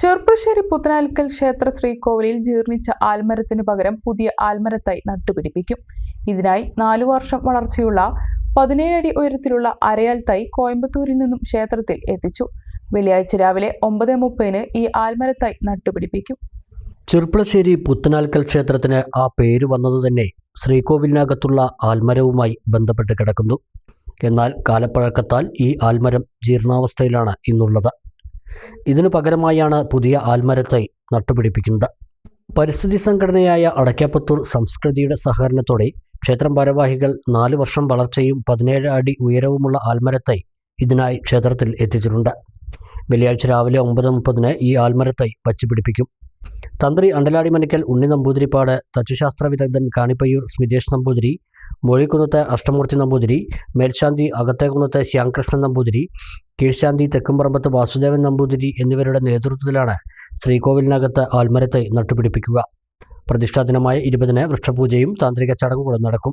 ചെറുപ്പശ്ശേരി പുത്തനാൽക്കൽ ക്ഷേത്ര ശ്രീകോവിലിൽ ജീർണിച്ച ആൽമരത്തിനു പകരം പുതിയ ആൽമരത്തായി നട്ടുപിടിപ്പിക്കും. ഇതിനായി നാലു വർഷം വളർച്ചയുള്ള പതിനേഴ് അടി ഉയരത്തിലുള്ള അരയാൽ തൈ കോയമ്പത്തൂരിൽ നിന്നും ക്ഷേത്രത്തിൽ എത്തിച്ചു. വെള്ളിയാഴ്ച രാവിലെ ഒമ്പത് മുപ്പതിന് ഈ ആൽമരത്തായി നട്ടുപിടിപ്പിക്കും. ചെറുപ്പശ്ശേരി പുത്തനാൽക്കൽ ക്ഷേത്രത്തിന് ആ പേര് വന്നത് തന്നെ ശ്രീകോവിലിനകത്തുള്ള ആൽമരവുമായി ബന്ധപ്പെട്ട് കിടക്കുന്നു. എന്നാൽ കാലപ്പഴക്കത്താൽ ഈ ആൽമരം ജീർണാവസ്ഥയിലാണ് ഇന്നുള്ളത്. ഇതിനു പകരമായാണ് പുതിയ ആൽമരത്തെ നട്ടുപിടിപ്പിക്കുന്നത്. പരിസ്ഥിതി സംഘടനയായ അടയ്ക്കാപ്പത്തൂർ സംസ്കൃതിയുടെ സഹകരണത്തോടെ ക്ഷേത്രം ഭാരവാഹികൾ നാല് വർഷം വളർച്ചയും പതിനേഴ് അടി ഉയരവുമുള്ള ആൽമരത്തെ ഇതിനായി ക്ഷേത്രത്തിൽ എത്തിച്ചിട്ടുണ്ട്. വെള്ളിയാഴ്ച രാവിലെ ഒമ്പത് മുപ്പതിന് ഈ ആൽമരത്തെ വച്ചുപിടിപ്പിക്കും. തന്ത്രി അണ്ടലാടി മനിക്കൽ ഉണ്ണി നമ്പൂതിരിപ്പാട് തച്ചുശാസ്ത്ര വിദഗ്ധൻ കാണിപ്പയ്യൂർ സ്മിതേഷ് നമ്പൂതിരി മൊഴിക്കുന്നത്ത് അഷ്ടമൂർത്തി നമ്പൂതിരി മേൽശാന്തി അകത്തേക്കുന്നത്തെ ശ്യാംകൃഷ്ണൻ നമ്പൂതിരി കീഴ്ശാന്തി തെക്കുംപറമ്പത്ത് വാസുദേവൻ നമ്പൂതിരി എന്നിവരുടെ നേതൃത്വത്തിലാണ് ശ്രീകോവിലിനകത്ത് ആൽമരത്തെ നട്ടുപിടിപ്പിക്കുക. പ്രതിഷ്ഠാ ദിനമായ ഇരുപതിന് വൃക്ഷപൂജയും താന്ത്രിക ചടങ്ങുകളും നടക്കും.